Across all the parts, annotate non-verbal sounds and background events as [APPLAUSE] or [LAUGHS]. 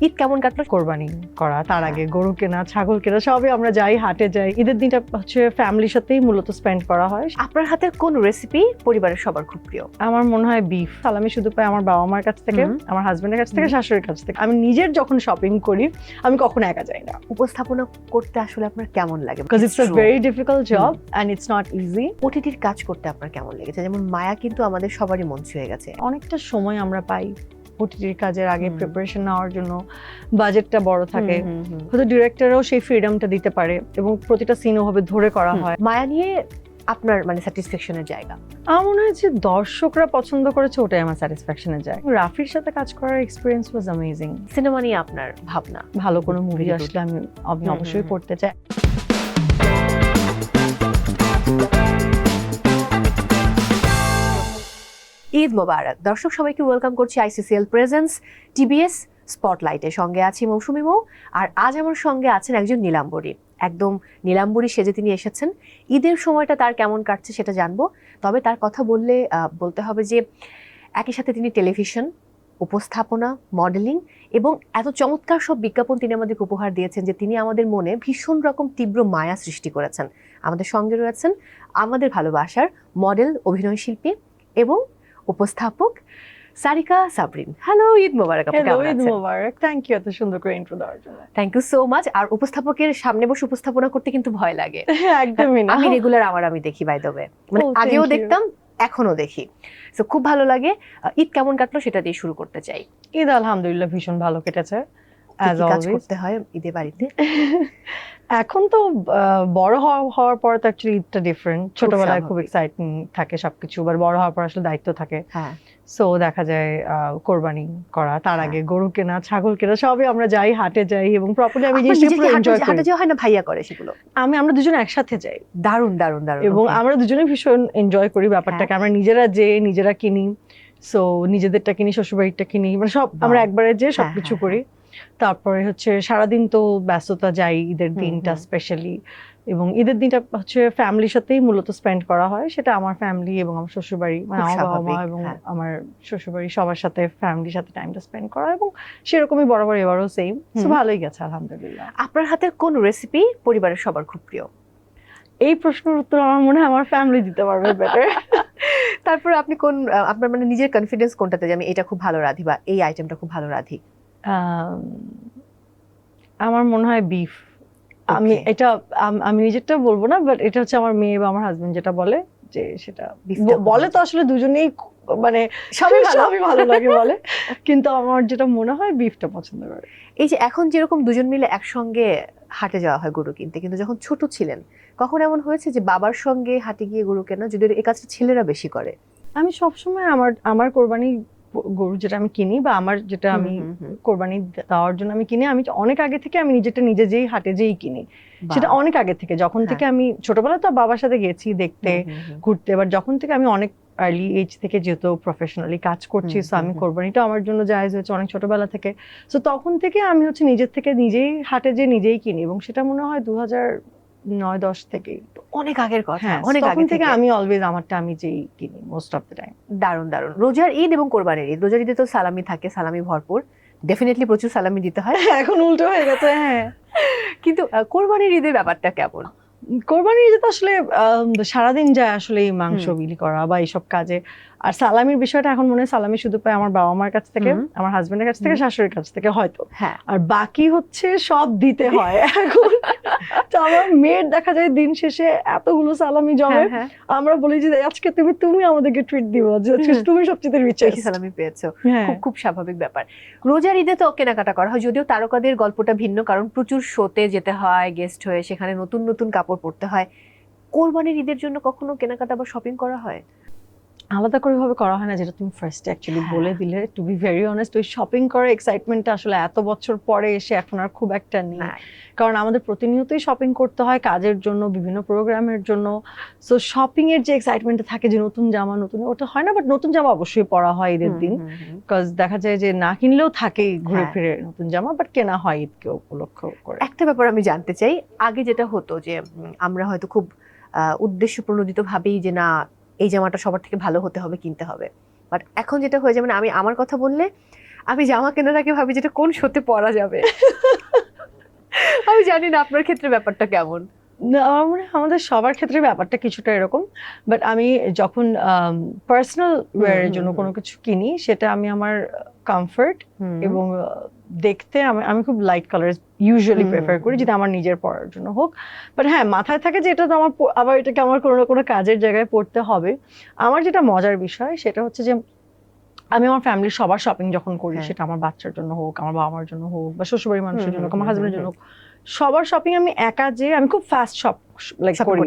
ঈদ কেমন কাটলো? কোরবানি করা তার হ্যাঁ। আগে গরু কেনা ছাগল কেনা সবই আমরা যাই হাটে যাই। ঈদের দিনটা হচ্ছে ফ্যামিলির সাথেই মূলত স্পেন্ড করা হয়। আপনার হাতের কোন রেসিপি পরিবারের সবার খুব প্রিয়? আমার মনে হয় বিফ সালামি শুধু পাই আমার বাবা মার কাছ থেকে আমার হাজবেন্ডের কাছ থেকে শাশুড়ির কাছ থেকে। আমি নিজের যখন শপিং করি আমি কখনো একা যাই না। উপস্থাপনা করতে আসলে আপনার কেমন লাগে? Because it's a very difficult job and it's not easy ওটিটির কাজ করতে আপনার কেমন লেগেছে? যেমন মায়া কিন্তু আমাদের সবারই মন ছুঁয়ে গেছে। অনেকটা সময় আমরা পাই। ওটিটির কাজের আগে প্রিপারেশন নেওয়ার জন্য বাজেটটা বড় থাকে। হয়তো ডিরেক্টরও সেই ফ্রিডমটা দিতে পারে এবং প্রতিটা সিনও হবে ধরে করা হয়। মায়া নিয়ে আপনার মানে স্যাটিসফ্যাকশনের জায়গা? আমার মনে হয় যে দর্শকরা পছন্দ করেছে ওটাই আমার স্যাটিসফ্যাকশনে যায় রাফির সাথে কাজ করার এক্সপিরিয়েন্স ওয়াজ অ্যামেজিং সিনেমা নিয়ে আপনার ভাবনা? ভালো কোনো মুভি আসলে আমি অবশ্যই পড়তে চাই। ঈদ মোবারক। দর্শক, সবাইকে ওয়েলকাম করছি আইসিসিএল প্রেজেন্স টিবিএস স্পটলাইটে সঙ্গে আছি মৌসুমি মৌ, আর আজ আমার সঙ্গে আছেন একজন নীলাম্বরী। একদম নীলাম্বরী সেজে তিনি এসেছেন। ঈদের সময়টা তার কেমন কাটছে সেটা জানব, তবে তার কথা বললে বলতে হবে যে, একই সাথে তিনি টেলিভিশন, উপস্থাপনা, মডেলিং এবং এত চমৎকার সব বিজ্ঞাপন তিনি আমাদেরকে উপহার দিয়েছেন যে তিনি আমাদের মনে ভীষণ রকম তীব্র মায়া সৃষ্টি করেছেন। আমাদের সঙ্গে রয়েছেন আমাদের ভালোবাসার মডেল, অভিনয় শিল্পী এবং উপস্থাপক Sarika Sabrin. Hello Eid Mubarak hello Eid Mubarak. Thank you এত সুন্দর করে ইন্ট্রো দেওয়ার জন্য। থ্যাংক ইউ সো মাচ আর উপস্থাপকের সামনে বসে উপস্থাপনা করতে কিন্তু ভয় লাগে। [LAUGHS] একদমই না। আমি রেগুলার আমার আমি দেখি বাই দ্য ওয়ে মানে Oh, আগেও দেখতাম এখনও দেখি। তো খুব ভালো লাগে। ঈদ কেমন কাটলো সেটা দিয়ে শুরু করতে চাই। ঈদ আলহামদুলিল্লাহ ভীষণ ভালো কেটেছে। অ্যাজ কাজ করতে হয় ঈদে বাড়িতে? [LAUGHS] এখন তো বড় হওয়া- হওয়ার পর তো অ্যাকচুয়ালি ঈদটা ডিফারেন্ট ছোটবেলায় খুব এক্সাইটিং থাকে সবকিছু বাট বড় হওয়ার পর আসলে দায়িত্ব থাকে। হ্যাঁ। সো দেখা যায় কোরবানি করা তার হ্যাঁ। আগে গরু কেনা ছাগল কেনা সবই আমরা যাই হাটে যাই এবং প্রপারলি আমি জিনিসটা পুরো হাটে- এনজয় হাটে করি। যাওয়া হয় না ভাইয়া করে সেগুলো? আমি আমরা দুজন একসাথে যাই। দারুণ দারুণ দারুণ এবং আমরা দুজনে ভীষণ এনজয় করি ব্যাপারটাকে। আমরা নিজেরা যে নিজেরা কিনি। সো নিজেদেরটা কিনি শ্বশুরবাড়িটা কিনি মানে সব আমরা একবারে যে হ্যাঁ, সবকিছু হ্যাঁ, করি। তারপরে হচ্ছে সারাদিন তো ব্যস্ততা যাই ঈদের দিনটা স্পেশালি এবং ঈদের দিনটা হচ্ছে ফ্যামিলির সাথেই মূলত স্পেন্ড করা হয়। সেটা আমার ফ্যামিলি এবং আমার শ্বশুরবাড়ি মানে আমার বাবা মা এবং হ্যাঁ। আমার শ্বশুরবাড়ি সবার সাথে ফ্যামিলির সাথে টাইমটা স্পেন্ড করা এবং সেরকমই বরাবর এবারও সেম। ভালোই গেছে আলহামদুলিল্লাহ। আপনার হাতের কোন রেসিপি পরিবারের সবার খুব প্রিয়? এই প্রশ্নের উত্তর আমার মনে হয় আমার ফ্যামিলি দিতে পারবে বেটার [LAUGHS] তারপর আপনি কোন আপনার মানে নিজের কনফিডেন্স কোনটাতে যে আমি এটা খুব ভালো রাঁধি বা এই আইটেমটা খুব ভালো রাধি? আমার মনে হয় বিফ আমি এটা আমি নিজেরটা বলব না বাট এটা হচ্ছে আমার মেয়ে বা আমার হাজবেন্ড যেটা বলে যে সেটা বলে তো আসলে দুজনেই মানে সবই সবই ভালো। লাগে বলে। [LAUGHS] কিন্তু আমার যেটা মনে হয় বিফটা পছন্দ করে। এই যে এখন যেরকম দুজন মিলে একসঙ্গে হাটে যাওয়া হয় গরু কিনতে কিন্তু যখন ছোট ছিলেন কখন এমন হয়েছে যে বাবার সঙ্গে হাটে গিয়ে গরু কেনা যদি এই কাজটা ছেলেরা বেশি করে? আমি সবসময় আমার আমার কোরবানি গরু যেটা আমি কিনি বা আমার যেটা আমি। কোরবানি দেওয়ার জন্য আমি কিনি আমি অনেক আগে থেকে আমি নিজেটা নিজে যেই হাটে যেই কিনি সেটা অনেক আগে থেকে যখন হ্যাঁ। থেকে আমি ছোটবেলায় তো বাবার সাথে গেছি দেখতে। ঘুরতে এবার যখন থেকে আমি অনেক আর্লি এজ থেকে যেহেতু প্রফেশনালি কাজ করছি সো আমি। কোরবানিটা আমার জন্য জায়েজ হয়েছে অনেক ছোটবেলা থেকে সো তখন থেকে আমি হচ্ছে নিজের থেকে নিজেই হাটে যে নিজেই কিনি এবং সেটা মনে হয় দু হাজার নয় দশ থেকে অনেক আগের কথা হ্যাঁ অনেক তখন আগে থেকে আমি অলওয়েজ আমারটা আমি যেই কিনি মোস্ট অফ দ্য টাইম দারুণ দারুণ। রোজার ঈদ এবং কোরবানির ঈদ রোজার ঈদে তো সালামি থাকে সালামি ভরপুর। ডেফিনেটলি প্রচুর সালামি দিতে হয়। এখন উল্টো হয়ে গেছে হ্যাঁ। কিন্তু কোরবানির ঈদের ব্যাপারটা কেমন? কোরবানির ঈদে তো আসলে সারাদিন যায় আসলে এই মাংস বিলি করা বা এইসব কাজে। আর সালামির বিষয়টা এখন মনে হয় সালামি শুধু পাই আমার বাবা মার কাছ থেকে আমার হাজবেন্ডের কাছ থেকে শাশুড়ির কাছ থেকে হয়তো। হ্যাঁ। আর বাকি হচ্ছে সব দিতে হয়। এখন তো আমার মেয়ের দেখা যায় দিন শেষে এতগুলো সালামি জমে। হ্যাঁ, হ্যাঁ। আমরা বলি যে আজকে তুমি তুমি আমাদেরকে ট্রিট দিও যে আজকে তুমি সবচেয়ে সালামি পেয়েছ। খুব খুব স্বাভাবিক ব্যাপার। রোজার ঈদে তো কেনাকাটা করা হয় যদিও তারকাদের গল্পটা ভিন্ন কারণ প্রচুর শোতে যেতে হয় গেস্ট হয়ে সেখানে নতুন নতুন কাপড় পরতে হয়। কোরবানির ঈদের জন্য কখনো কেনাকাটা বা শপিং করা হয়? আলাদা করে ভাবে করা হয় না যেটা তুমি ফার্স্ট অ্যাকচুয়ালি। বলে দিলে। টু বি ভেরি অনেস্ট ওই শপিং করার এক্সাইটমেন্টটা আসলে এত বছর পরে এসে এখন আর খুব একটা নেই। কারণ আমাদের প্রতিনিয়তই শপিং করতে হয় কাজের জন্য বিভিন্ন প্রোগ্রামের জন্য। সো শপিং এর যে এক্সাইটমেন্টটা থাকে যে নতুন জামা নতুন ওটা হয় না বাট নতুন জামা অবশ্যই পরা হয় ঈদের দিন। বিকজ দেখা যায় যে না কিনলেও থাকেই ঘুরে হ্যাঁ। ফিরে নতুন জামা বাট কেনা হয় ঈদকে উপলক্ষ করে। একটা ব্যাপার আমি জানতে চাই আগে যেটা হতো যে আমরা হয়তো খুব উদ্দেশ্য প্রণোদিত ভাবেই যে না এই জামাটা সবার থেকে ভালো হতে হবে কিনতে হবে। বাট এখন যেটা হয়ে যাবে মানে আমি আমার কথা বললে আমি জামা কেনার আগে ভাবি যেটা কোন শোতে পরা যাবে। [LAUGHS] আমি জানি না আপনার ক্ষেত্রে ব্যাপারটা কেমন। না, আমার মনে হয় আমাদের সবার ক্ষেত্রে ব্যাপারটা কিছুটা এরকম। বাট আমি যখন পার্সোনাল ওয়্যারের জন্য কোনো কিছু কিনি সেটা আমি আমার কমফর্ট এবং দেখতে আমি আমি খুব লাইট কালার ইউজুয়ালি প্রেফার করি যেটা আমার নিজের পড়ার জন্য হোক। বাট হ্যাঁ মাথায় থাকে যে এটা তো আমার আবার এটাকে আমার কোনো না কোনো কাজের জায়গায় পড়তে হবে। আমার যেটা মজার বিষয় সেটা হচ্ছে যে আমি আমার ফ্যামিলির সবার শপিং যখন করি হ্যাঁ। সেটা আমার বাচ্চার জন্য হোক আমার বাবা মার জন্য হোক বা শ্বশুরবাড়ির মানুষের জন্য হোক আমার হাজবেন্ডের জন্য হোক সবার শপিং আমি একা যে আমি খুব ফাস্ট শপ লাইক করি।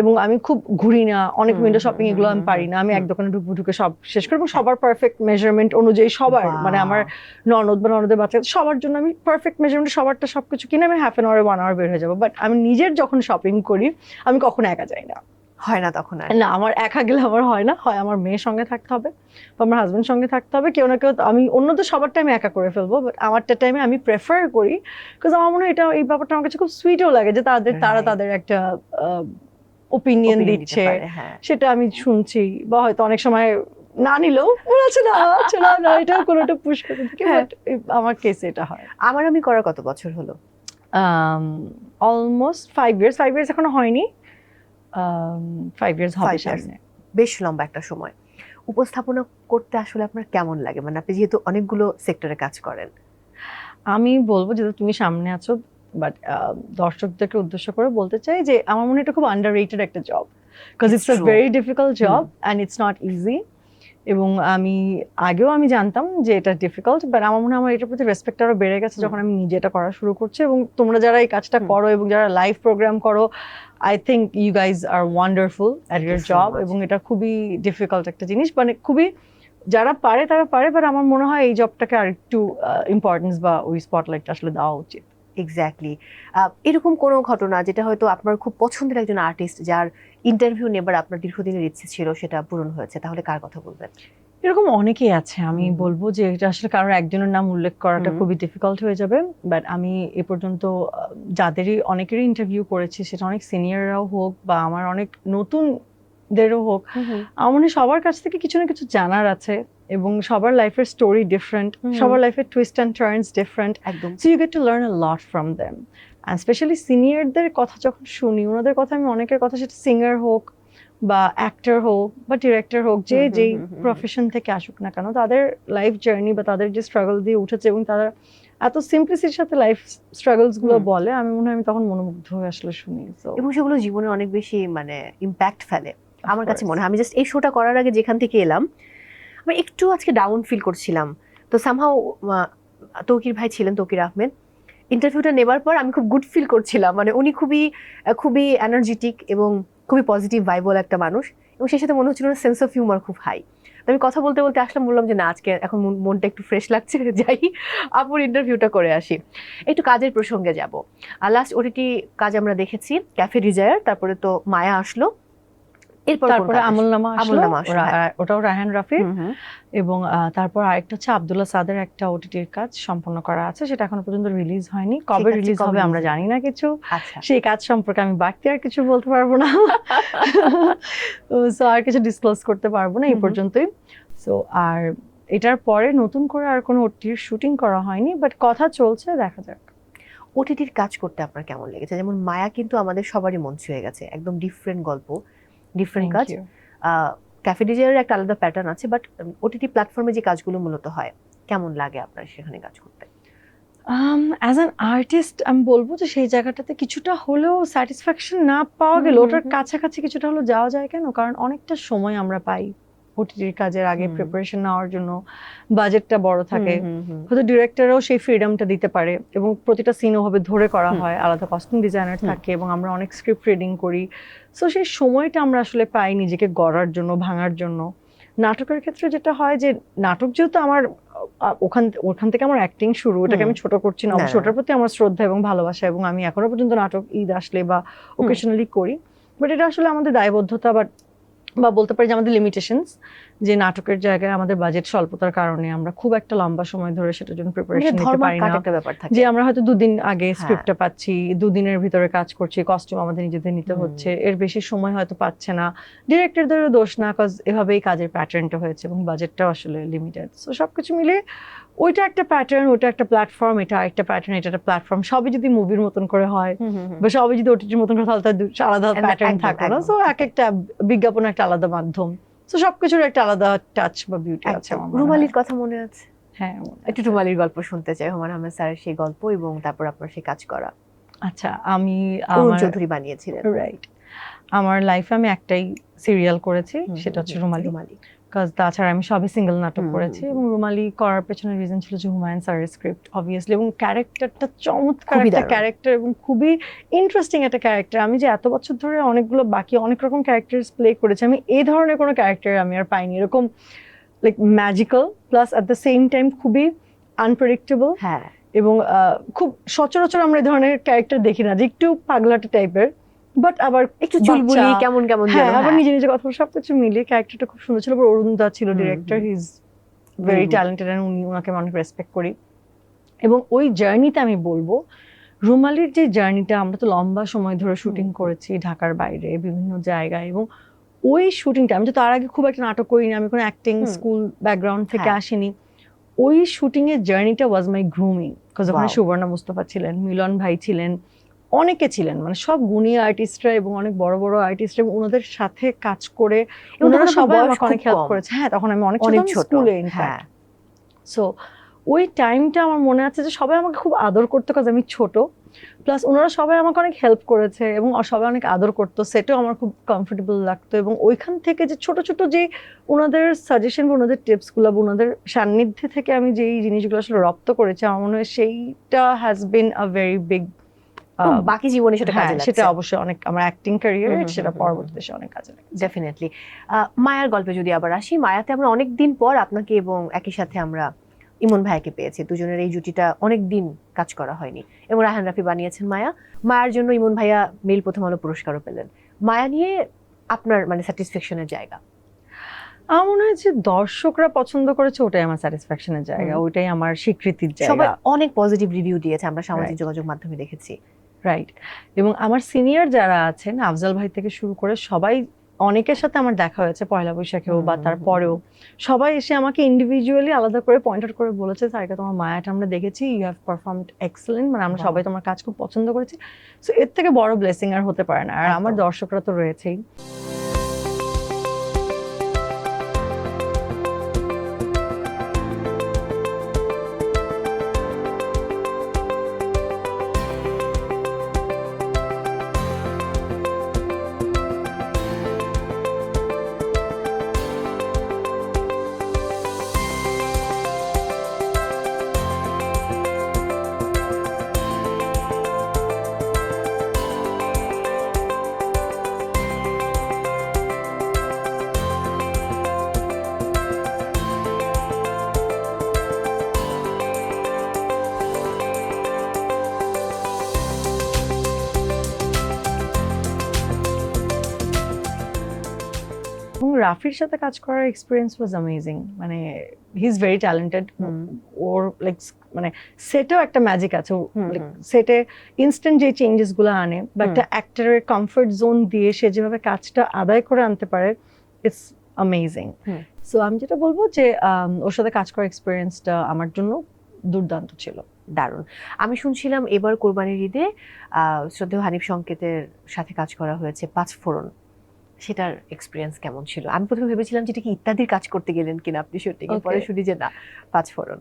এবং আমি খুব ঘুরি না অনেক উইন্ডো শপিং এগুলো আমি পারি না আমি এক দোকানে ঢুকবো ঢুকে সব শেষ করি এবং সবার পারফেক্ট মেজারমেন্ট অনুযায়ী সবার মানে আমার ননদ বা ননদের বাচ্চা সবার জন্য আমি পারফেক্ট মেজারমেন্ট সবারটা সবকিছু কিনে আমি half an hour one hour বের হয়ে যাব। বাট আমি নিজের যখন শপিং করি আমি কখনো একা যাই না। হয় না তখন আর। না আমার একা গেলে আমার হয় না। হয় আমার মেয়ের সঙ্গে থাকতে হবে বা আমার হাজবেন্ড সঙ্গে থাকতে হবে। কেউ না কেউ আমি অন্য তো সবার টাইমে একা করে ফেলব বাট আমারটা টাইমে আমি প্রেফার করি। বিকজ আমার মনে হয় এটা এই ব্যাপারটা আমার কাছে খুব সুইটও লাগে যে তাদের তারা তাদের একটা ওপিনিয়ন দিচ্ছে। হ্যাঁ। সেটা আমি শুনছি বা হয়তো অনেক সময় না নিলেও বলেছে না আচ্ছা না না এটাও কোনোটা পুশ করে হ্যাঁ। আমার কেসে এটা হয়। আমার আমি করার কত বছর হলো? Almost five years five years এখনও হয়নি। ফাইভ ইয়ার্স হবে সামনে। বেশ লম্বা একটা সময়। উপস্থাপনা করতে আসলে আপনার কেমন লাগে? মানে আপনি যেহেতু অনেকগুলো সেক্টরে কাজ করেন। আমি বলব যেহেতু তুমি সামনে আছো বাট দর্শকদেরকে উদ্দেশ্য করে বলতে চাই যে আমার মনে হয় এটা খুব আন্ডার রেটেড একটা job because it's a very difficult job and it's not easy এবং আমি আগেও আমি জানতাম যে এটা ডিফিকাল্ট বাট আমার মনে হয় আমার এটার প্রতি রেসপেক্ট আরও বেড়ে গেছে যখন আমি নিজে এটা করা শুরু করছি এবং তোমরা যারা এই কাজটা করো এবং যারা লাইভ প্রোগ্রাম করো I think you guys are wonderful at your job এবং এটা খুবই ডিফিকাল্ট একটা জিনিস। মানে খুবই যারা পারে তারা পারে বাট আমার মনে হয় এই জবটাকে আর একটু ইম্পর্টেন্স বা ওই স্পটলাইটটা আসলে দেওয়া উচিত। এক্স্যাক্টলি এরকম কোনো ঘটনা যেটা হয়তো আপনার খুব পছন্দের একজন আর্টিস্ট যার ইন্টারভিউ নেবার আপনার দীর্ঘদিনের ইচ্ছে ছিল সেটা পূরণ হয়েছে। তাহলে কার কথা বলবেন? এরকম অনেকেই আছে আমি বলব যে এটা আসলে কারোর একজনের নাম উল্লেখ করাটা খুবই ডিফিকাল্ট হয়ে যাবে বাট আমি এ পর্যন্ত যাদেরই অনেকেরই ইন্টারভিউ করেছি সেটা অনেক সিনিয়ররাও হোক বা আমার অনেক নতুনদেরও হোক আমার মনে সবার কাছ থেকে কিছু না কিছু জানার আছে এবং সবার লাইফের স্টোরি ডিফারেন্ট সবার লাইফের টুইস্ট অ্যান্ড টার্নস ডিফারেন্ট একদম। So you get to learn a lot from them specially সিনিয়রদের কথা যখন শুনি ওনাদের কথা আমি অনেকের কথা সেটা সিঙ্গার হোক বা অ্যাক্টর হোক বা ডিরেক্টর হোক যে যেই। প্রফেশন থেকে আসুক না কেন তাদের লাইফ জার্নি বা তাদের যে স্ট্রাগল দিয়ে উঠেছে এবং তারা এত সিম্পলিসিটির সাথে লাইফ স্ট্রাগলসগুলো বলে আমি মনে হয় আমি তখন মনোমুগ্ধ হয়ে আসলে শুনি এবং সেগুলো জীবনে অনেক বেশি মানে ইম্প্যাক্ট ফেলে আমার কাছে মনে হয়। আমি জাস্ট এই শোটা করার আগে যেখান থেকে এলাম আমি একটু আজকে ডাউন ফিল করছিলাম। তো সামহাও তৌকির ভাই ছিলেন তৌকির আহমেদ ইন্টারভিউটা নেবার পর আমি খুব গুড ফিল করছিলাম। মানে উনি খুবই খুবই এনার্জেটিক এবং খুবই পজিটিভ ভাইবল একটা মানুষ। এবং সেই সাথে মনে হচ্ছিল সেন্স অফ হিউমার খুব হাই আমি কথা বলতে বলতে আসলাম, বললাম যে, না, আজকে এখন মনটা একটু ফ্রেশ লাগছে, [LAUGHS] যাই, আপুর ইন্টারভিউটা করে আসি। একটু কাজের প্রসঙ্গে যাব। আর লাস্ট ওটিটি কাজ আমরা দেখেছি ক্যাফে ডিজায়ার তারপরে তো মায়া আসলো। এরপর তারপরে রা- হ্যাঁ। ওটাও রায়হান রাফির। এবং তারপর আরেকটা হচ্ছে আব্দুল্লাহ সাদের একটা ওটিটির কাজ সম্পন্ন করা আছে সেটা এখনও পর্যন্ত রিলিজ হয়নি। কবে রিলিজ হবে আমরা জানি না কিছু। আচ্ছা। সেই কাজ সম্পর্কে আমি বাড়তি আর কিছু বলতে পারব না। [LAUGHS] সো আর কিছু ডিসক্লোজ করতে পারব না এই। পর্যন্তই। সো আর এটার পরে নতুন করে আর কোনো ওটির শুটিং করা হয়নি বাট কথা চলছে দেখা যাক। ওটিটির কাজ করতে আপনার কেমন লেগেছে? যেমন মায়া কিন্তু আমাদের সবারই মন ছুঁয়ে গেছে একদম ডিফারেন্ট গল্প। ডিফারেন্ট কাজ ক্যাফে ডিজায়ারের একটা আলাদা প্যাটার্ন আছে বাট ওটিটি প্ল্যাটফর্মে যে কাজগুলো মূলত হয় কেমন লাগে আপনার সেখানে কাজ করতে? অ্যাজ অ্যান আর্টিস্ট আমি বলব যে সেই জায়গাটাতে কিছুটা হলেও স্যাটিসফ্যাকশন না পাওয়া গেলে ওটার কাছাকাছি কিছুটা হলেও যাওয়া যায় কেন? কারণ অনেকটা সময় আমরা পাই ওটিটির কাজের আগে প্রিপারেশন নেওয়ার জন্য বাজেটটা বড় থাকে। হয়তো ডিরেক্টরও সেই ফ্রিডমটা দিতে পারে এবং প্রতিটা সিন ওভাবে ধরে করা হয় আলাদা কস্টিউম ডিজাইনার থাকে এবং আমরা অনেক স্ক্রিপ্ট রিডিং করি। সো সেই সময়টা আমরা আসলে পাই নিজেকে গড়ার জন্য ভাঙার জন্য। নাটকের ক্ষেত্রে যেটা হয় যে নাটক যেহেতু আমার ওখান ওখান থেকে আমার অ্যাক্টিং শুরু ওটাকে আমি ছোট করছি না। অবশ্য না। ওটার প্রতি আমার শ্রদ্ধা এবং ভালোবাসা এবং আমি এখনও পর্যন্ত নাটক ঈদ আসলে বা ওকেশনালি করি। বাট এটা আসলে আমাদের দায়বদ্ধতা বা বা বলতে পারি যে আমাদের লিমিটেশনস যে নাটকের জায়গায় আমাদের বাজেট স্বল্পতার কারণে আমরা খুব একটা লম্বা সময় ধরে সেটার জন্য মানে প্রিপারেশন নিতে পারি না। যে আমরা হয়তো দুদিন আগে হ্যাঁ। স্ক্রিপ্টটা পাচ্ছি দুদিনের ভিতরে কাজ করছি কস্টিউম আমাদের নিজেদের নিতে হচ্ছে এর বেশি সময় হয়তো পাচ্ছে না। ডিরেক্টরদেরও দোষ না কজ এভাবেই কাজের প্যাটার্নটা হয়েছে এবং বাজেটটাও আসলে লিমিটেড সো সবকিছু মিলে ওইটা একটা প্যাটার্ন ওইটা একটা প্ল্যাটফর্ম এটা একটা প্যাটার্ন এটা একটা প্ল্যাটফর্ম সবই যদি মুভির মতন করে হয় বা সবই যদি ওটিটির মতন করে তাহলে তার আলাদা প্যাটার্ন থাকে না। সো এক একটা বিজ্ঞাপন একটা আলাদা মাধ্যম। তো সবকিছুর একটা আলাদা টাচ বা বিউটি আছে হয়। রুমালির কথা মনে আছে? হ্যাঁ একটু রুমালির গল্প শুনতে চাই। হুমায়ুন আহমেদ স্যারের সেই গল্প এবং তারপর আপনার সেই কাজ করা। আচ্ছা আমি অরুণ আমার চৌধুরী বানিয়েছিলেন। রাইট আমার লাইফে আমি একটাই সিরিয়াল করেছি সেটা হচ্ছে রুমালি। রুমালি। কাজ তাছাড়া আমি সবই সিঙ্গেল নাটক করেছি এবং রুমালি করার পেছনে রিজন ছিল যে হুমায়ুন স্যারের স্ক্রিপ্ট অবভিয়াসলি এবং ক্যারেক্টারটা চমৎকার একটা ক্যারেক্টার এবং খুবই ইন্টারেস্টিং একটা ক্যারেক্টার আমি যে এত বছর ধরে অনেকগুলো বাকি অনেক রকম ক্যারেক্টার প্লে করেছি আমি এই ধরনের কোনো ক্যারেক্টার আমি আর পাইনি। এরকম like magical plus at the same time খুবই আনপ্রেডিক্টেবল হ্যাঁ। এবং খুব সচরাচর আমরা এই ধরনের ক্যারেক্টার দেখি না যে একটু পাগলাটে টাইপের বাট আবার একটু চুলবুলি কেমন কেমন হ্যাঁ আবার হ্যাঁ। নিজে নিজে কথা সবকিছু মিলিয়ে ক্যারেক্টারটা খুব সুন্দর ছিল আবার অরুণ দা ছিল director he is very talented and উনি ওনাকে অনেক রেসপেক্ট করি। এবং ওই জার্নিতে আমি বলব রুমালির যে জার্নিটা আমরা তো লম্বা সময় ধরে শুটিং করেছি ঢাকার বাইরে বিভিন্ন জায়গায় এবং ওই শুটিংটা আমি তো তার আগে খুব একটা নাটক করিনি আমি কোনো অ্যাক্টিং স্কুল ব্যাকগ্রাউন্ড থেকে হ্যাঁ। আসিনি ওই শুটিং এর জার্নিটা ওয়াজ মাই গ্রুমিং বিকজ ওখানে সুবর্ণা মুস্তফা ছিলেন মিলন ভাই ছিলেন অনেকে ছিলেন মানে সব গুণী আর্টিস্টরা এবং অনেক বড় বড় আর্টিস্ট এবং ওনাদের সাথে কাজ করে ওনারা সবাই আমাকে অনেক হেল্প করেছে। হ্যাঁ তখন আমি অনেক অনেক স্কুলে হ্যাঁ। সো ওই টাইমটা আমার মনে আছে যে সবাই আমাকে খুব আদর করতো কাজ আমি ছোট। প্লাস ওনারা সবাই আমাকে অনেক হেল্প করেছে এবং সবাই অনেক আদর করতো। সেটাও আমার খুব কমফোর্টেবল লাগতো এবং ওইখান থেকে যে ছোট ছোট যে ওনাদের সাজেশন বা ওনাদের টিপসগুলো বা ওনাদের সান্নিধ্যে থেকে আমি যেই জিনিসগুলো আসলে রপ্ত করেছি আমার মনে হয় সেইটা has been a very big বাকি জীবনে সেটা হ্যাঁ কাজে সেটা অবশ্যই অনেক আমার অ্যাক্টিং ক্যারিয়ার সেটা পরবর্তীতে এসে অনেক কাজে লাগে ডেফিনেটলি মায়ার গল্পে যদি আবার আসি মায়াতে আমরা অনেক দিন পর আপনাকে এবং একই সাথে আমরা ইমন ভাইকে পেয়েছি। দুজনের এই জুটিটা অনেক দিন কাজ করা হয়নি। এবং রাহান রাফি বানিয়েছেন মায়া। মায়ার জন্য ইমন ভাইয়া মেল প্রথম আলো পুরস্কারও পেলেন। মায়া নিয়ে আপনার মানে স্যাটিসফ্যাকশনের জায়গা? আমার মনে হয় যে দর্শকরা পছন্দ করেছে ওটাই আমার স্যাটিসফ্যাকশনের জায়গা। ওইটাই আমার স্বীকৃতির সবাই জায়গা অনেক পজিটিভ রিভিউ দিয়েছে। আমরা সামাজিক যোগাযোগ মাধ্যমে দেখেছি। রাইট এবং আমার সিনিয়র যারা আছেন আফজাল ভাই থেকে শুরু করে সবাই অনেকের সাথে আমার দেখা হয়েছে পয়লা বৈশাখেও বা তারপরেও। সবাই এসে আমাকে ইন্ডিভিজুয়ালি আলাদা করে পয়েন্ট আউট করে বলেছে সারিকা তোমার মায়াটা আমরা দেখেছি ইউ হ্যাভ পারফর্ম এক্সেলেন্ট মানে আমরা সবাই তোমার কাজ খুব পছন্দ করেছি। সো এর থেকে বড় ব্লেসিং আর হতে পারে না। আর আমার দর্শকরা তো রয়েছেই। রাফির সাথে কাজ করার এক্সপিরিয়েন্স ওয়াজ অ্যামেজিং মানে he is very talented or like মানে সেটেও একটা ম্যাজিক আছে। সেটে ইনস্ট্যান্ট যে চেঞ্জেসগুলো আনে বা একটা অ্যাক্টরের কমফর্ট জোন দিয়ে সে যেভাবে কাজটা আদায় করে আনতে পারে ইটস অ্যামেজিং সো আমি যেটা বলব যে আম, ওর সাথে কাজ করার এক্সপিরিয়েন্সটা আমার জন্য দুর্দান্ত ছিল। দারুণ। আমি শুনছিলাম এবার কোরবানির ঈদে আহ, শ্রদ্ধেয় হানিফ সংকেতের সাথে কাজ করা হয়েছে পাঁচ ফোড়ন। সেটার এক্সপিরিয়েন্স কেমন ছিল? আমি প্রথমে ভেবেছিলাম যেটা কি ইত্যাদির কাজ করতে গেলেন কিনা আপনি শুটিং. পরে শুনি যে না পাঁচ ফোড়ন।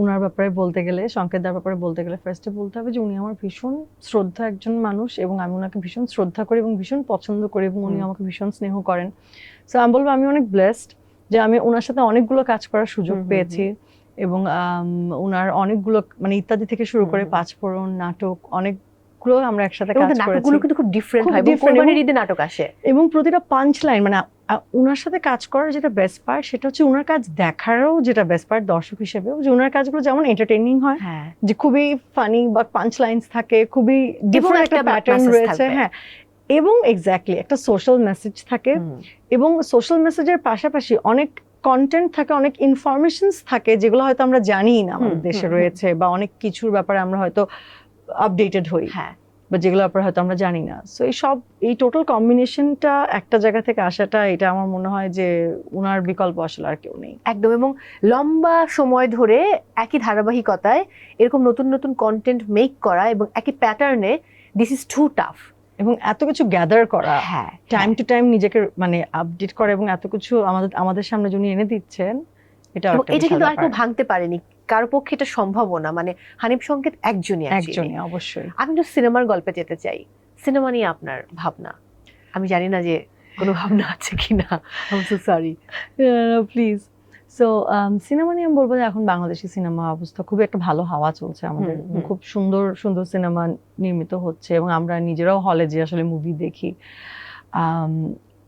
ওনার ব্যাপারে বলতে গেলে সংকেতদার ব্যাপারে বলতে গেলে ফার্স্টে বলতে হবে যে উনি আমার ভীষণ শ্রদ্ধা একজন মানুষ এবং আমি ওনাকে ভীষণ শ্রদ্ধা করি এবং ভীষণ পছন্দ করি এবং উনি আমাকে ভীষণ স্নেহ করেন। সো আমি বলব আমি অনেক ব্লেসড যে আমি ওনার সাথে অনেকগুলো কাজ করার সুযোগ পেয়েছি এবং ওনার অনেকগুলো মানে ইত্যাদি থেকে শুরু করে। পাঁচফোড়ন নাটক অনেকগুলো আমরা একসাথে কাজ করেছি নাটকগুলো কিন্তু খুব ডিফারেন্ট হয় কোরবানির ঈদে নাটক আসে। এবং প্রতিটা পাঞ্চ লাইন মানে ওনার সাথে কাজ করার যেটা বেস্ট পার্ট সেটা হচ্ছে ওনার কাজ দেখারও যেটা বেস্ট পার্ট দর্শক হিসেবে যে ওনার কাজগুলো যেমন এন্টারটেইনিং হয় হ্যাঁ। যে খুবই ফানি বা পাঞ্চ লাইন্স থাকে খুবই ডিফারেন্ট একটা প্যাটার্ন রয়েছে হ্যাঁ। এবং এক্স্যাক্টলি একটা সোশ্যাল মেসেজ থাকে এবং সোশ্যাল মেসেজের পাশাপাশি অনেক কন্টেন্ট থাকে অনেক ইনফরমেশনস থাকে যেগুলো হয়তো আমরা জানি না আমাদের দেশে। রয়েছে বা অনেক কিছুর ব্যাপারে আমরা হয়তো আপডেটেড হই। হ্যাঁ। বা যেগুলো আপনার হয়তো আমরা জানি না। সো এই সব এই টোটাল কম্বিনেশনটা একটা জায়গা থেকে আসাটা এটা আমার মনে হয় যে ওনার বিকল্প আসলে আর কেউ নেই। একদম এবং লম্বা সময় ধরে একই ধারাবাহিকতায় এরকম নতুন নতুন কন্টেন্ট মেক করা এবং একই প্যাটার্নে দিস ইজ টু টাফ এবং এত কিছু গ্যাদার করা হ্যাঁ টাইম টু টাইম নিজেকে মানে আপডেট করা এবং এত কিছু আমাদের আমাদের সামনে যিনি এনে দিচ্ছেন এটা এটা কিন্তু আর কেউ ভাঙতে পারেনি। কারও পক্ষে এটা সম্ভবও না। মানে হানিফ সংকেত একজনই। একজনই অবশ্যই। আমি একটু সিনেমার গল্পে যেতে চাই। সিনেমা নিয়ে আপনার ভাবনা? আমি জানি না যে কোনো ভাবনা আছে কিনা। I so sorry please so cinema নিয়ে আমি বলব যে এখন বাংলাদেশি সিনেমা অবস্থা খুবই একটা ভালো হাওয়া চলছে আমাদের। খুব সুন্দর সুন্দর সিনেমা নির্মিত হচ্ছে এবং আমরা নিজেরাও হলে যে আসলে মুভি দেখি।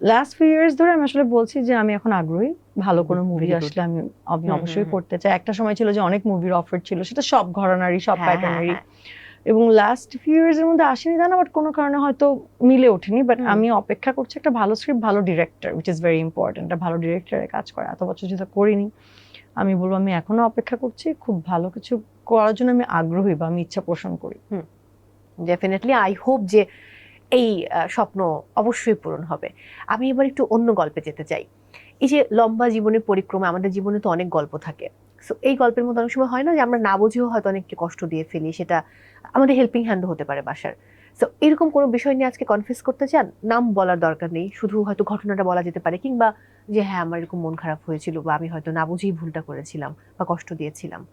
লাস্ট ফিউ ইয়ার্স ধরে আমি আসলে বলছি যে আমি এখন আগ্রহী। ভালো কোনো মুভি আসলে আমি আমি অবশ্যই করতে চাই। একটা সময় ছিল যে অনেক মুভির অফার ছিল সেটা সব ঘরানারই সব হ্যাঁ, প্যাটার্নারই এবং লাস্ট ফিউ ইয়ার্সের মধ্যে আসেনি জানা বাট কোনো কারণে হয়তো মিলে ওঠেনি। বাট আমি অপেক্ষা করছি একটা ভালো স্ক্রিপ্ট ভালো director which is very important একটা ভালো ডিরেক্টরের কাজ করা। এত বছর যেটা করিনি আমি বলব আমি এখনও অপেক্ষা করছি খুব ভালো কিছু করার জন্য আমি আগ্রহী বা আমি ইচ্ছা পোষণ করি। ডেফিনেটলি আই হোপ যে এই স্বপ্ন অবশ্যই পূরণ হবে। আমি এবার একটু অন্য গল্পে যেতে চাই। এই যে লম্বা জীবনের পরিক্রমা, আমাদের জীবনে তো অনেক গল্প থাকে। সো এই গল্পের মধ্যে অনেক সময় হয় না যে আমরা না বুঝেও হয়তো অনেককে কষ্ট দিয়ে ফেলি, সেটা আমাদের হেল্পিং হ্যান্ড হতে পারে বাসার। সো এরকম কোনো বিষয় নিয়ে আজকে কনফিউজ করতে চান? নাম বলার দরকার নেই, শুধু হয়তো ঘটনাটা বলা যেতে পারে, কিংবা যে হ্যাঁ আমার এরকম মন খারাপ হয়েছিল বা আমি হয়তো না বুঝেই ভুলটা করেছিলাম বা কষ্ট দিয়েছিলাম।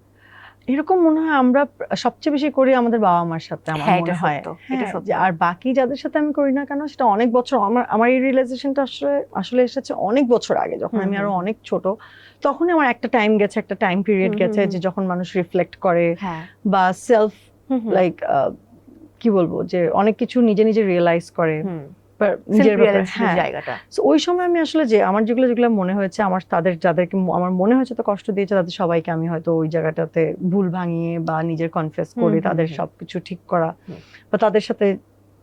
এরকম মনে হয় আমরা সবচেয়ে বেশি করি আমাদের বাবা মার সাথে আমার হ্যাঁ, মনে হয়। হ্যাঁ, আর বাকি যাদের সাথে আমি করি না কেন সেটা অনেক বছর আমার আমার এই রিয়েলাইজেশনটা আসলে আসলে এসেছে অনেক বছর আগে যখন আমি আরও অনেক ছোট তখনই আমার একটা টাইম গেছে একটা টাইম পিরিয়ড গেছে যে যখন মানুষ রিফ্লেক্ট করে হ্যাঁ। বা সেলফ লাইক লাইক কি বলব যে অনেক কিছু নিজে নিজে রিয়েলাইজ করে। হ্যাঁ। জায়গাটা। ওই সময় আমি আসলে যে আমার যেগুলো যেগুলো মনে হয়েছে আমার তাদের যাদেরকে আমার মনে হয়েছে তো কষ্ট দিয়েছে তাদের সবাইকে আমি হয়তো ওই জায়গাটাতে ভুল ভাঙিয়ে বা নিজের কনফেস করে তাদের সবকিছু ঠিক করা বা তাদের সাথে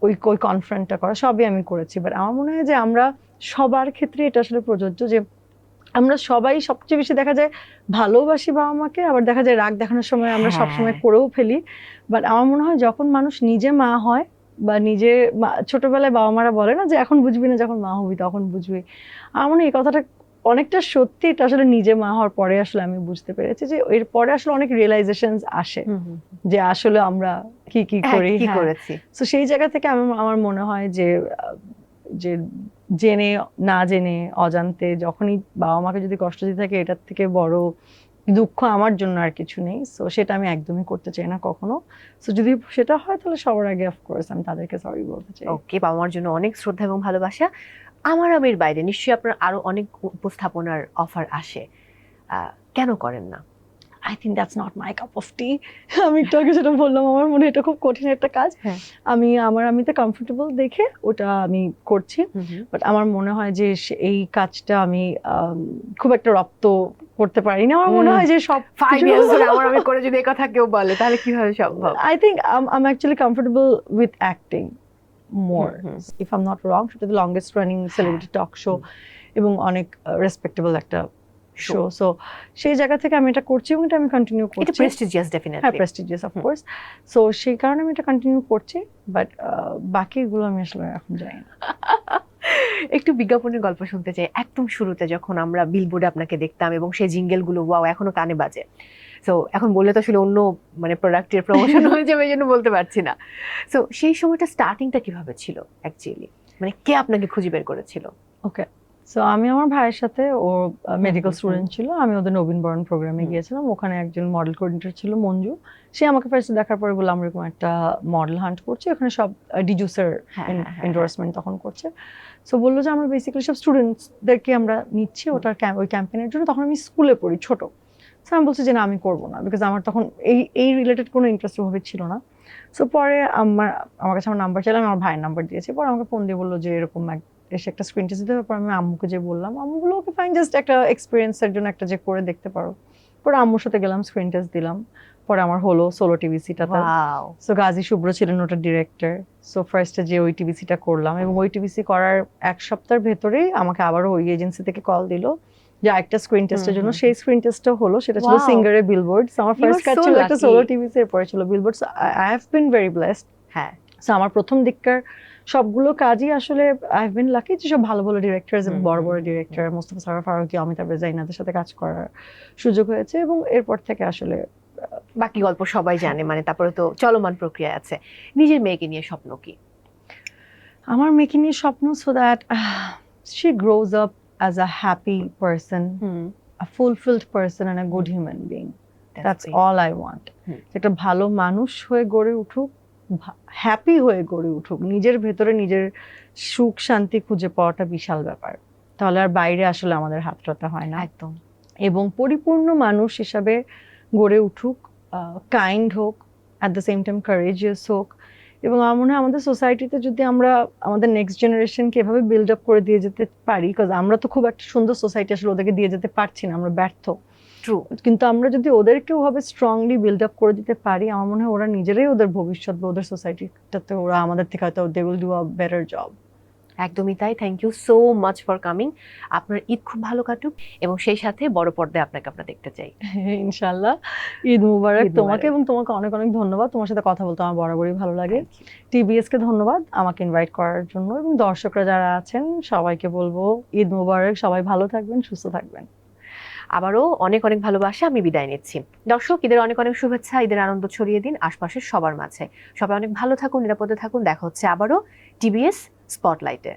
ওই ওই কনফ্রেন্টটা করা সবই আমি করেছি। বাট আমার মনে হয় যে আমরা সবার ক্ষেত্রে এটা আসলে প্রযোজ্য যে আমরা সবাই সবচেয়ে বেশি দেখা যায় ভালোবাসি বাবা মাকে আবার দেখা যায় রাগ দেখানোর সময় আমরা হ্যাঁ। সবসময় করেও ফেলি। বাট আমার মনে হয় যখন মানুষ নিজে মা হয় বা নিজে ছোটবেলায় বাবা মারা বলে না যে এখন বুঝবি না যখন মা হবি তখন বুঝবি। আমার মনে এই কথাটা অনেকটা সত্যি এটা আসলে নিজে মা হওয়ার পরে আসলে আমি বুঝতে পেরেছি যে এর পরে আসলে অনেক রিয়েলাইজেশন আসে যে আসলে আমরা কি কি করি হ্যাঁ, কি হ্যাঁ। করেছি। তো সেই জায়গা থেকে আমি আমার মনে হয় যে যে জেনে না জেনে অজান্তে যখনই বাবা মাকে যদি কষ্ট দিয়ে থাকে এটার থেকে বড় দুঃখ আমার জন্য আর কিছু নেই সো সেটা আমি একদমই করতে চাই না কখনো। সো যদি সেটা হয় তাহলে সবার আগে অফকোর্স আমি তাদেরকে সরি বলতে চাই। ওকে বাবা আমার জন্য অনেক শ্রদ্ধা এবং ভালোবাসা। আমার আমির বাইরে নিশ্চয়ই আপনার আরও অনেক উপস্থাপনার অফার আসে। কেন করেন না? I think that's not my cup of tea আমি একটু আগে যেটা বললাম আমার মনে এটা খুব কঠিন একটা কাজ। হ্যাঁ। আমি আমার আমি তো কমফোর্টেবল দেখে ওটা আমি করছি। বাট আমার মনে হয় যে এই কাজটা আমি খুব একটা রপ্ত করতে পারি না। আমার মনে হয় যে সব ফাইভ ইয়ার্স ধরে আমার আমি করে যদি এই কথা কেউ বলে তাহলে কীভাবে সম্ভব? I think I am actually comfortable with acting more. If I am not wrong সেটা the longest running celebrity talk show এবং অনেক রেসপেক্টেবল একটা শো সো সেই জায়গা থেকে আমি এটা করছি এবং এটা আমি কন্টিনিউ এটা করছি। প্রেস্টিজিয়াস হ্যাঁ প্রেস্টিজিয়াস হুম। অফকোর্স সো সেই কারণে আমি এটা কন্টিনিউ করছি বাট বাকিগুলো আমি আসলে এখন জানি না। [LAUGHS] একটু বিজ্ঞাপনের গল্প শুনতে চাই। একদম শুরুতে যখন আমরা বিলবোর্ডে আপনাকে দেখতাম এবং সেই জিঙ্গেলগুলো ওয়াও এখনও কানে বাজে। তো এখন বললে তো আসলে অন্য মানে প্রোডাক্টের প্রমোশন হয়ে যাবে এই জন্য বলতে পারছি না। তো সেই সময়টা স্টার্টিংটা কীভাবে ছিল অ্যাকচুয়ালি মানে কে আপনাকে খুঁজে বের করেছিল? ওকে সো আমি আমার ভাইয়ের সাথে ও মেডিকেল স্টুডেন্ট ছিল। আমি ওদের নবীন বরণ প্রোগ্রামে। গিয়েছিলাম। ওখানে একজন মডেল কোঅর্ডিনেটর ছিল মঞ্জু। সে আমাকে ফার্স্ট দেখার পরে বললাম আমরা এরকম একটা মডেল হান্ট করছি। ওখানে সব ডিজুসের হ্যাঁ, হ্যাঁ, হ্যাঁ, এন্ডোর্সমেন্ট তখন করছে। সো বলল যে আমরা বেসিক্যালি সব স্টুডেন্টসদেরকে আমরা নিচ্ছি ওটার ওই ক্যাম্পেনের জন্য। তখন আমি স্কুলে পড়ি ছোট। সো আমি বলছি যে না আমি করব না। বিকজ আমার তখন এই এই রিলেটেড কোনো ইন্টারেস্ট ওভাবে ছিল না। সো পরে আমার আমার কাছে আমার নাম্বার চাইলাম আমার ভাইয়ের নাম্বার দিয়েছে। পরে আমাকে ফোন দিয়ে বলল যে এরকম এক এসে একটা স্ক্রিন টেস্ট দিতে হবে আমি আম্মুকে যে বললাম আম্মু বলল ওকে ফাইন জাস্ট একটা এক্সপিরিয়েন্সের জন্য একটা যে করে দেখতে পারো। পরে আম্মুর সাথে গেলাম স্ক্রিন টেস্ট দিলাম পরে আমার হলো সোলো টিভিসিটাতে ওয়াও সো গাজী শুভ্র ছিলেন ওটার ডিরেক্টর সো ফার্স্টে যে ওই টিভিসিটা করলাম এবং ওই টিভিসি করার এক সপ্তাহের ভেতরেই আমাকে আবারও ওই এজেন্সি থেকে কল দিল যে একটা স্ক্রিন টেস্টের জন্য। সেই স্ক্রিন টেস্টটা হলো সেটা ছিল Wow. সিঙ্গারে বিলবোর্ড আমার ফার্স্ট কাজ ছিল একটা. সোলো টিভিসি এরপরে ছিল billboard I have been very blessed হ্যাঁ। সো আমার প্রথম দিককার সবগুলো কাজই আসলে আই বিন লাকি যে সব ভালো ভালো ডিরেক্টরস এবং বড় বড় ডিরেক্টর মোস্তফা সরফ ফারুকি অমিতাভ রেজা ইনাদের সাথে কাজ করার সুযোগ হয়েছে এবং এরপর থেকে আসলে বাকি গল্প সবাই জানে মানে তারপরে তো চলমান প্রক্রিয়া আছে। নিজের মেয়েকে নিয়ে স্বপ্ন কি? আমার মেয়েকে নিয়ে স্বপ্ন so that she grows up as a happy person fulfilled person and a good human being. That's all i want. Hmm. একটা ভালো মানুষ হয়ে গড়ে উঠুক হ্যাপি হয়ে গড়ে উঠুক। নিজের ভেতরে নিজের সুখ শান্তি খুঁজে পাওয়াটা বিশাল ব্যাপার। তাহলে আর বাইরে আসলে আমাদের হাতটাতে হয় না। একদম। এবং পরিপূর্ণ মানুষ হিসাবে গড়ে উঠুক কাইন্ড হোক at the same time courageous হোক। এবং আমার মনে হয় আমাদের সোসাইটিতে যদি আমরা আমাদের নেক্সট জেনারেশনকে এভাবে বিল্ড আপ করে দিয়ে যেতে পারি বিকজ আমরা তো খুব একটা সুন্দর সোসাইটি আসলে ওদেরকে দিয়ে যেতে পারছি না আমরা ব্যর্থ। ট্রু কিন্তু আমরা যদি ওদেরকে ওভাবে স্ট্রংলি বিল্ড আপ করে দিতে পারি আমার মনে হয় ওরা নিজেরাই ওদের ভবিষ্যৎ বা ওদের সোসাইটিটাতে ওরা আমাদের থেকে হয়তো they will do a better job একদমই তাই। Thank you so much for coming আপনার ঈদ খুব ভালো কাটুক এবং সেই সাথে বড় পর্দায় আপনাকে আমরা দেখতে চাই। [LAUGHS] ইনশাল্লাহ ঈদ মুবারক। তোমাকে এবং তোমাকে অনেক অনেক ধন্যবাদ। তোমার সাথে কথা বলতে আমার বরাবরই ভালো লাগে। টিবিএস কে ধন্যবাদ আমাকে ইনভাইট করার জন্য এবং দর্শকরা যারা আছেন সবাইকে বলব ঈদ মুবারক। সবাই ভালো থাকবেন সুস্থ থাকবেন। আবারও অনেক অনেক ভালোবাসা আমি বিদায় নিচ্ছি। দর্শক, ঈদের অনেক অনেক শুভেচ্ছা, ঈদের আনন্দ ছড়িয়ে দিন আশপাশের সবার মাঝে। সবাই অনেক ভালো থাকুন, নিরাপদে থাকুন। দেখা হচ্ছে আবারও টিবিএস স্পটলাইটে